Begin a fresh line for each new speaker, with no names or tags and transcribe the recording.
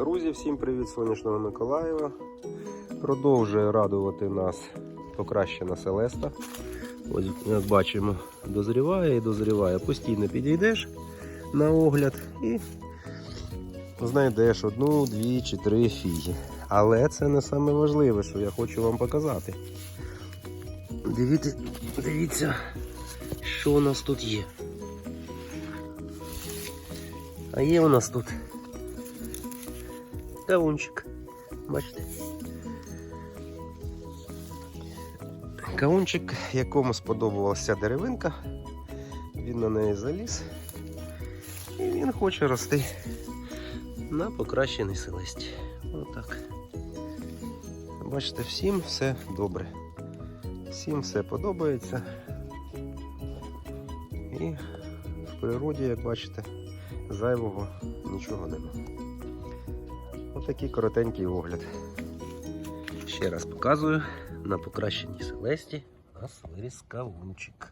Друзі, всім привіт сонячного Миколаєва. Продовжує радувати нас покращена Селеста. Ось як бачимо, дозріває і дозріває. Постійно підійдеш на огляд і знайдеш одну, дві чи три фіги. Але це не саме важливе, що я хочу вам показати. Дивіться, дивіться, що у нас тут є. А є у нас тут кавунчик. Бачите? Кавунчик, якому сподобалася деревинка, він на неї заліз і він хоче рости на покращеній селесті. Отак. Бачите, всім все добре. Всім все подобається. І в природі, як бачите, зайвого нічого нема. Отакий коротенький огляд. Ще раз показую, на покращеній селесті у нас виріс кавунчик.